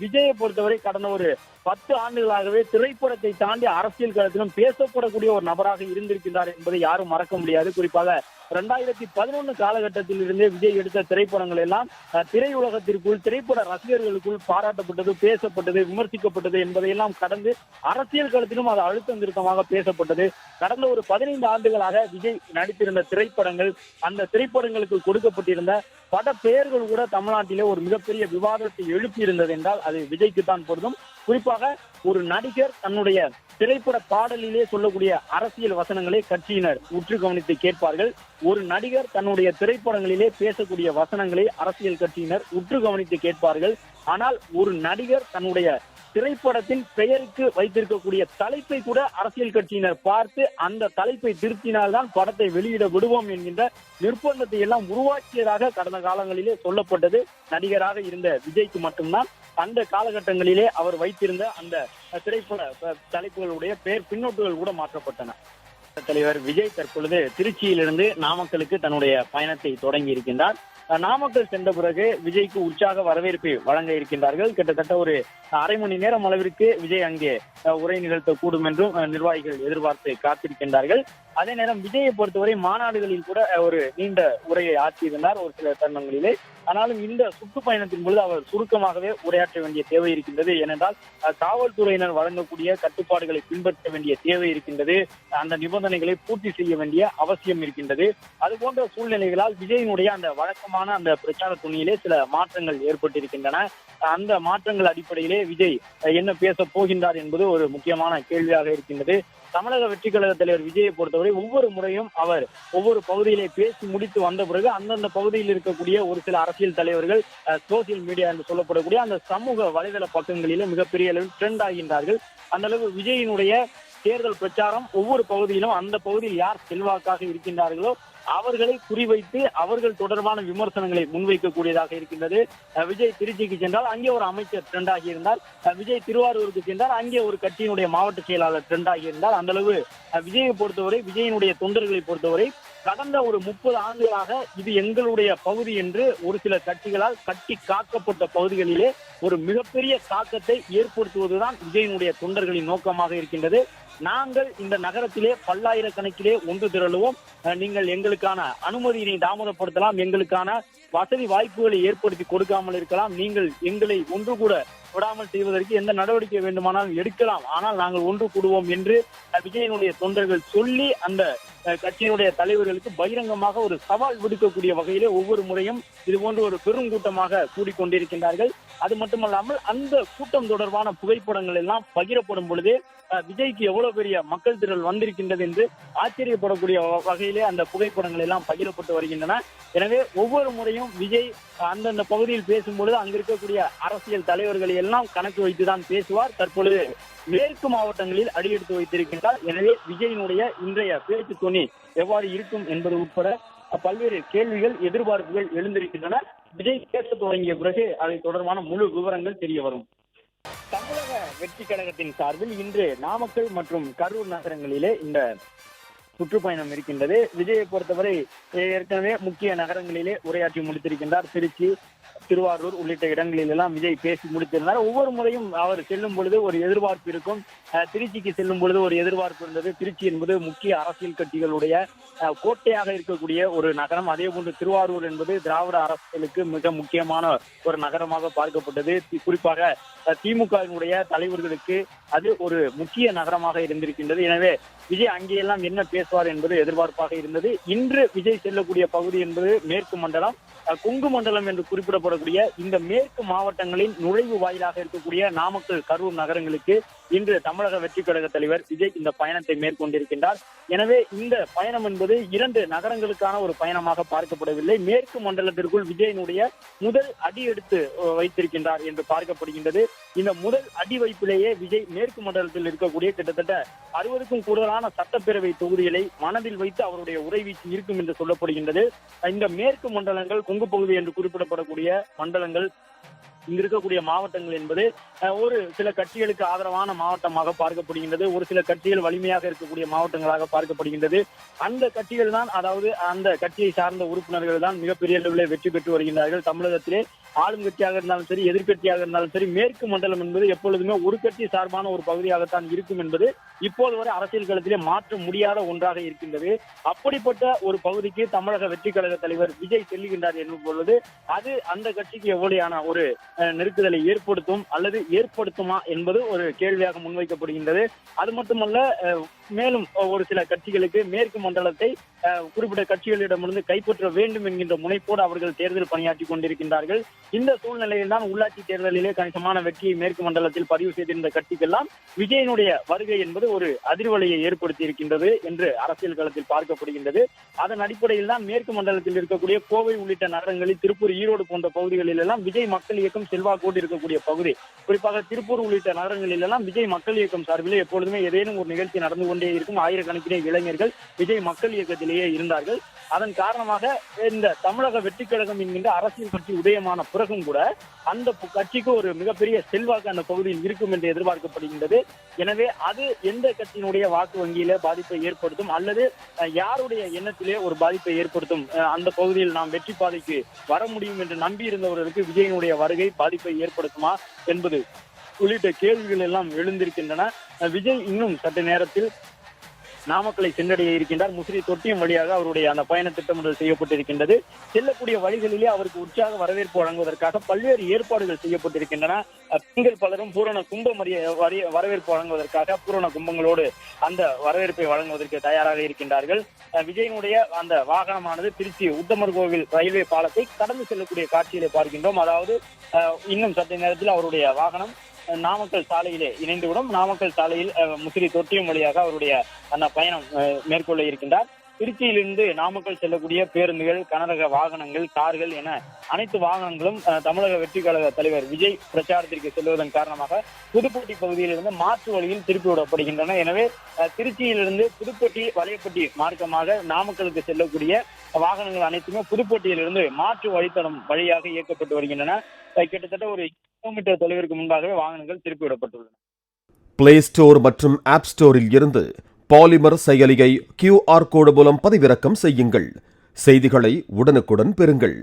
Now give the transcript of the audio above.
விஜயை பொறுத்தவரை கடந்த ஒரு பத்து ஆண்டுகளாகவே திரைப்படத்தை தாண்டி அரசியல் களத்திலும் பேசப்படக்கூடிய ஒரு நபராக இருந்திருக்கின்றார் என்பதை யாரும் மறக்க முடியாது. குறிப்பாக ரெண்டாயிரத்தி பதினொன்னு காலகட்டத்தில் இருந்தே விஜய் எடுத்த திரைப்படங்கள் எல்லாம் திரையுலகத்திற்குள் திரைப்பட ரசிகர்களுக்குள் பாராட்டப்பட்டது பேசப்பட்டது விமர்சிக்கப்பட்டது என்பதையெல்லாம் கடந்து அரசியல் களத்திலும் அது அழுத்தம் திருத்தமாக பேசப்பட்டது. கடந்த ஒரு பதினைந்து ஆண்டுகளாக விஜய் நடித்திருந்த திரைப்படங்கள் அந்த திரைப்படங்களுக்கு கொடுக்கப்பட்டிருந்த பட பெயர்கள் கூட தமிழ்நாட்டிலே ஒரு மிகப்பெரிய விவாதத்தை எழுப்பி இருந்தது என்றால் அது விஜய்க்கு தான் பொருந்தும். குறிப்பாக ஒரு நடிகர் தன்னுடைய திரைப்பட பாடலிலே சொல்லக்கூடிய அரசியல் வசனங்களை கட்சியினர் உற்று கவனித்து கேட்பார்கள். ஒரு நடிகர் தன்னுடைய திரைப்படங்களிலே பேசக்கூடிய வசனங்களை அரசியல் கட்சியினர் உற்று கவனித்து கேட்பார்கள். ஆனால் ஒரு நடிகர் தன்னுடைய திரைப்படத்தின் பெயருக்கு வைத்திருக்கக்கூடிய தலைப்பை கூட அரசியல் கட்சியினர் பார்த்து அந்த தலைப்பை திருத்தினால்தான் படத்தை வெளியிட விடுவோம் என்கின்ற நிர்பந்தத்தை எல்லாம் உருவாக்கியதாக கடந்த காலங்களிலே சொல்லப்பட்டது. நடிகராக இருந்த விஜய்க்கு மட்டும்தான் அந்த காலகட்டங்களிலே அவர் வைத்திருந்த அந்த திரைப்பட தலைப்புகளுடைய பெயர் பின்னோட்டுகள் கூட மாற்றப்பட்டன. தலைவர் விஜய் தற்பொழுது திருச்சியிலிருந்து நாமக்கலுக்கு தன்னுடைய பயணத்தை தொடங்கி இருக்கின்றார். நாமக்கல் சென்ற பிறகு விஜய்க்கு உற்சாக வரவேற்பை வழங்க இருக்கின்றார்கள். கிட்டத்தட்ட ஒரு அரை மணி நேரம் அளவிற்கு விஜய் அங்கே உரை நிகழ்த்த கூடும் என்றும் நிர்வாகிகள் எதிர்பார்த்து காத்திருக்கின்றார்கள். அதே நேரம் விஜயை பொறுத்தவரை மாநாடுகளில் கூட ஒரு நீண்ட உரையை ஆற்றியிருந்தார் ஒரு சில தருணங்களிலே. ஆனாலும் இந்த சுற்றுப்பயணத்தின் பொழுது அவர் சுருக்கமாகவே உரையாற்ற வேண்டிய தேவை இருக்கின்றது. ஏனென்றால் காவல்துறையினர் வழங்கக்கூடிய கட்டுப்பாடுகளை பின்பற்ற வேண்டிய தேவை இருக்கின்றது. அந்த நிபந்தனைகளை பூர்த்தி செய்ய வேண்டிய அவசியம் இருக்கின்றது. அது போன்ற சூழ்நிலைகளால் விஜயினுடைய அந்த வழக்கமான அந்த பிரச்சார துணியிலே சில மாற்றங்கள் ஏற்பட்டிருக்கின்றன. அந்த மாற்றங்கள் அடிப்படையிலே விஜய் என்ன பேச போகின்றார் என்பது ஒரு முக்கியமான கேள்வியாக இருக்கின்றது. தமிழக வெற்றி கழக தலைவர் விஜயை பொறுத்தவரை ஒவ்வொரு முறையும் அவர் ஒவ்வொரு பகுதியிலே பேசி முடித்து வந்த பிறகு அந்தந்த பகுதியில் இருக்கக்கூடிய ஒரு சில அரசியல் தலைவர்கள் சோசியல் மீடியா என்று சொல்லப்படக்கூடிய அந்த சமூக வலைதள பக்கங்களிலே மிகப்பெரிய அளவில் ட்ரெண்ட் ஆகின்றார்கள். அந்த அளவு விஜயினுடைய தேர்தல் பிரச்சாரம் ஒவ்வொரு பகுதியிலும் அந்த பகுதியில் யார் செல்வாக்காக இருக்கின்றார்களோ அவர்களை குறிவைத்து அவர்கள் தொடர்பான விமர்சனங்களை முன்வைக்கக்கூடியதாக இருக்கின்றது. விஜய் திருச்சிக்கு சென்றால் அங்கே ஒரு அமைச்சர் ட்ரெண்ட் ஆகியிருந்தார் விஜய் திருவாரூருக்கு சென்றால் அங்கே ஒரு கட்சியினுடைய மாவட்ட செயலாளர் ட்ரெண்ட் ஆகியிருந்தார் அந்த அளவு விஜயை பொறுத்தவரை விஜயனுடைய தொண்டர்களை பொறுத்தவரை கடந்த ஒரு முப்பது ஆண்டுகளாக இது எங்களுடைய பகுதி என்று ஒரு சில கட்சிகளால் கட்டி காக்கப்பட்ட பகுதிகளிலே ஒரு மிகப்பெரிய தாக்கத்தை ஏற்படுத்துவதுதான் விஜயனுடைய தொண்டர்களின் நோக்கமாக இருக்கின்றது. நாங்கள் இந்த நகரத்திலே பல்லாயிரக்கணக்கிலே ஒன்று திரளுவோம். நீங்கள் எங்களுக்கான அனுமதியினை தாமதப்படுத்தலாம். எங்களுக்கான வசதி வாய்ப்புகளை ஏற்படுத்தி கொடுக்காமல் இருக்கலாம். நீங்கள் எங்களை ஒன்று கூட விடாமல் செய்வதற்கு எந்த நடவடிக்கை வேண்டுமானாலும் எடுக்கலாம். ஆனால் நாங்கள் ஒன்று கூடுவோம் என்று விஜயனுடைய தொண்டர்கள் சொல்லி அந்த கட்சியினுடைய தலைவர்களுக்கு பகிரங்கமாக ஒரு சவால் விடுக்கக்கூடிய வகையிலே ஒவ்வொரு முறையும் இது போன்ற ஒரு பெருங்கூட்டமாக கூடிக்கொண்டிருக்கின்றார்கள். அது மட்டுமல்லாமல் அந்த கூட்டம் தொடர்பான புகைப்படங்கள் எல்லாம் பகிரப்படும் பொழுது விஜய்க்கு எவ்வளவு பெரிய மக்கள் திரள் வந்திருக்கின்றது என்று ஆச்சரியப்படக்கூடிய வகையிலே அந்த புகைப்படங்கள் எல்லாம் பகிரப்பட்டு வருகின்றன. எனவே ஒவ்வொரு முறையும் விஜய் அந்தந்த பகுதியில் பேசும்பொழுது அங்க இருக்கக்கூடிய அரசியல் தலைவர்களை எல்லாம் கணக்கு வைத்துதான் பேசுவார். தற்பொழுது மேற்கு மாவட்டங்களில் அடியெடுத்து வைத்திருக்கின்றார். எனவே விஜயினுடைய இன்றைய பேச்சு துணி எவ்வாறு இருக்கும் என்பது உட்பட பல்வேறு கேள்விகள் எதிர்பார்ப்புகள் எழுந்திருக்கின்றன. விஜய் பேச தொடங்கிய பிறகு அதை தொடர்பான முழு விவரங்கள் தெரிய வரும். தமிழக வெற்றி கழகத்தின் சார்பில் இன்று நாமக்கல் மற்றும் கரூர் நகரங்களிலே இந்த சுற்றுப்பயணம் இருக்கின்றது. விஜயை பொறுத்தவரை ஏற்கனவே முக்கிய நகரங்களிலே உரையாற்றி முடித்திருக்கின்றார். திருச்சி திருவாரூர் உள்ளிட்ட இடங்களில் எல்லாம் விஜய் பேசி முடித்திருந்தார். ஒவ்வொரு முறையும் அவர் செல்லும் பொழுது ஒரு எதிர்பார்ப்பு இருக்கும். திருச்சிக்கு செல்லும் பொழுது ஒரு எதிர்பார்ப்பு இருந்தது. திருச்சி என்பது முக்கிய அரசியல் கட்சிகளுடைய கோட்டையாக இருக்கக்கூடிய ஒரு நகரம். அதே போன்று திருவாரூர் என்பது திராவிட அரசியலுக்கு மிக முக்கியமான ஒரு நகரமாக பார்க்கப்பட்டது. குறிப்பாக திமுகவினுடைய தலைவர்களுக்கு அது ஒரு முக்கிய நகரமாக இருந்திருக்கின்றது. எனவே விஜய் அங்கேயெல்லாம் என்ன பேசுவார் என்பது எதிர்பார்ப்பாக இருந்தது. இன்று விஜய் செல்லக்கூடிய பகுதி என்பது மேற்கு மண்டலம். அஹ், கொங்கு மண்டலம் என்று குறிப்பிடப்படக்கூடிய இந்த மேற்கு மாவட்டங்களின் நுழைவு வாயிலாக இருக்கக்கூடிய நாமக்கல் கரூர் நகரங்களுக்கு இன்று தமிழக வெற்றி கழக தலைவர் விஜய் இந்த பயணத்தை மேற்கொண்டிருக்கின்றார். எனவே இந்த பயணம் என்பது இரண்டு நகரங்களுக்கான ஒரு பயணமாக பார்க்கப்படவில்லை. மேற்கு மண்டலத்திற்குள் விஜயனுடைய முதல் அடி எடுத்து வைத்திருக்கின்றார் என்று பார்க்கப்படுகின்றது. இந்த முதல் அடி வைப்பிலேயே விஜய் மேற்கு மண்டலத்தில் இருக்கக்கூடிய கிட்டத்தட்ட அறுபதுக்கும் கூடுதலான சட்டப்பேரவை தொகுதிகளை மனதில் வைத்து அவருடைய உறைவீச்சு இருக்கும் என்று சொல்லப்படுகின்றது. இந்த மேற்கு மண்டலங்கள் கொங்கு பகுதி என்று குறிப்பிடப்படக்கூடிய மண்டலங்கள் இங்க இருக்கக்கூடிய மாவட்டங்கள் என்பது ஒரு சில கட்சிகளுக்கு ஆதரவான மாவட்டமாக பார்க்கப்படுகின்றது ஒரு சில கட்சிகள் வலிமையாக இருக்கக்கூடிய மாவட்டங்களாக பார்க்கப்படுகின்றது. அந்த கட்சிகள் தான் அதாவது அந்த கட்சியை சார்ந்த உறுப்பினர்கள் தான் மிகப்பெரிய அளவில் வெற்றி பெற்று வருகின்றார்கள் தமிழகத்திலே. ஆளும் கட்சியாக இருந்தாலும் சரி எதிர்கட்சியாக இருந்தாலும் சரி மேற்கு மண்டலம் என்பது எப்பொழுதுமே ஒரு கட்சி சார்பான ஒரு பகுதியாகத்தான் இருக்கும் என்பது இப்போது வரை அரசியல் களத்திலே மாற்ற முடியாத ஒன்றாக இருக்கின்றது. அப்படிப்பட்ட ஒரு பகுதிக்கு தமிழக வெற்றி கழக தலைவர் விஜய் செல்லுகின்றார் என்னும் பொழுது அது அந்த கட்சிக்கு எவ்வளையான ஒரு நெருக்குதலை ஏற்படுத்தும் அல்லது ஏற்படுத்துமா என்பது ஒரு கேள்வியாக முன்வைக்கப்படுகின்றது. அது மட்டுமல்ல மேலும் ஒரு சில கட்சிகளுக்கு மேற்கு மண்டலத்தை குறிப்பிட்ட கட்சிகளிடமிருந்து கைப்பற்ற வேண்டும் என்கின்ற முனைப்போடு அவர்கள் தேர்தல் பணியாற்றி கொண்டிருக்கின்றார்கள். இந்த சூழ்நிலையில் தான் உள்ளாட்சி தேர்தலிலே கணிசமான வெற்றியை மேற்கு மண்டலத்தில் பதிவு செய்திருந்த கட்சிக்கெல்லாம் விஜயனுடைய வருகை என்பது ஒரு அதிர்வலையை ஏற்படுத்தி இருக்கின்றது என்று அரசியல் களத்தில் பார்க்கப்படுகின்றது. அதன் அடிப்படையில் தான் மேற்கு மண்டலத்தில் இருக்கக்கூடிய கோவை உள்ளிட்ட நகரங்களில் திருப்பூர் ஈரோடு போன்ற பகுதிகளில் எல்லாம் விஜய் மக்கள் இயக்கம் செல்வாக்கோடு இருக்கக்கூடிய பகுதி. குறிப்பாக திருப்பூர் உள்ளிட்ட நகரங்களில் எல்லாம் விஜய் மக்கள் இயக்கம் சார்பில் எப்பொழுதுமே ஏதேனும் ஒரு நிகழ்ச்சி நடந்து கொண்டு கொண்டே இருக்கும். ஆயிரக்கணக்கிலே இளைஞர்கள் விஜய் மக்கள் இயக்கத்திலேயே இருந்தார்கள். அதன் காரணமாக இந்த தமிழக வெற்றி கழகம் என்கின்ற அரசியல் கட்சி உதயமான பிறகும் கூட அந்த கட்சிக்கு ஒரு மிகப்பெரிய செல்வாக்கு அந்த பகுதியில் இருக்கும் என்று எதிர்பார்க்கப்படுகின்றது. எனவே அது எந்த கட்சியினுடைய வாக்கு வங்கியில பாதிப்பை ஏற்படுத்தும் அல்லது யாருடைய எண்ணத்திலே ஒரு பாதிப்பை ஏற்படுத்தும் அந்த பகுதியில் நாம் வெற்றி பாதைக்கு வர முடியும் என்று நம்பியிருந்தவர்களுக்கு விஜயனுடைய வருகை பாதிப்பை ஏற்படுத்துமா என்பது உள்ளிட்ட கேள்விகள் எல்லாம் எழுந்திருக்கின்றன. விஜய் இன்னும் சற்று நேரத்தில் நாமக்கலை சென்றடைய இருக்கின்றார். முசிறி தொட்டியம் வழியாக அவருடைய அந்த பயண திட்டமிடல் செய்யப்பட்டிருக்கின்றது. செல்லக்கூடிய வழிகளிலே அவருக்கு உற்சாக வரவேற்பு வழங்குவதற்காக பல்வேறு ஏற்பாடுகள் செய்யப்பட்டிருக்கின்றன. பெண்கள் பலரும் பூரண கும்பம் அறிய வரவேற்பு வழங்குவதற்காக பூரண கும்பங்களோடு அந்த வரவேற்பை வழங்குவதற்கு தயாராக இருக்கின்றார்கள். அஹ், விஜயனுடைய அந்த வாகனமானது திருச்சி உத்தமர் கோவில் ரயில்வே பாலத்தை கடந்து செல்லக்கூடிய காட்சியிலே பார்க்கின்றோம். அதாவது இன்னும் சற்று நேரத்தில் அவருடைய வாகனம் நாமக்கல் சாலையிலே இணைந்துவிடும். நாமக்கல் சாலையில் முசிறி தொட்டியம் வழியாக அவருடைய அந்த பயணம் மேற்கொள்ள இருக்கின்றார். திருச்சியிலிருந்து நாமக்கல் செல்லக்கூடிய பேருந்துகள் கனரக வாகனங்கள் கார்கள் என அனைத்து வாகனங்களும் தமிழக வெற்றி கழக தலைவர் விஜய் பிரச்சாரத்திற்கு செல்வதன் காரணமாக புதுப்பட்டி பகுதியிலிருந்து மாற்று வழியில் திருப்பி விடப்படுகின்றன. எனவே திருச்சியிலிருந்து புதுப்பட்டி வலையப்பட்டி மார்க்கமாக நாமக்கலுக்கு செல்லக்கூடிய வாகனங்கள் அனைத்துமே புதுப்பட்டியிலிருந்து மாற்று வழித்தடம் வழியாக இயக்கப்பட்டு வருகின்றன. கிட்டத்தட்ட ஒரு கிலோமீட்டர் தொலைவிற்கு முன்பாகவே வாகனங்கள் திருப்பி விடப்பட்டுள்ளன. பிளே ஸ்டோர் மற்றும் ஆப் ஸ்டோரில் இருந்து பாலிமர் செயலியை கியூஆர் கோடு மூலம் பதிவிறக்கம் செய்யுங்கள். செய்திகளை உடனுக்குடன் பெறுங்கள்.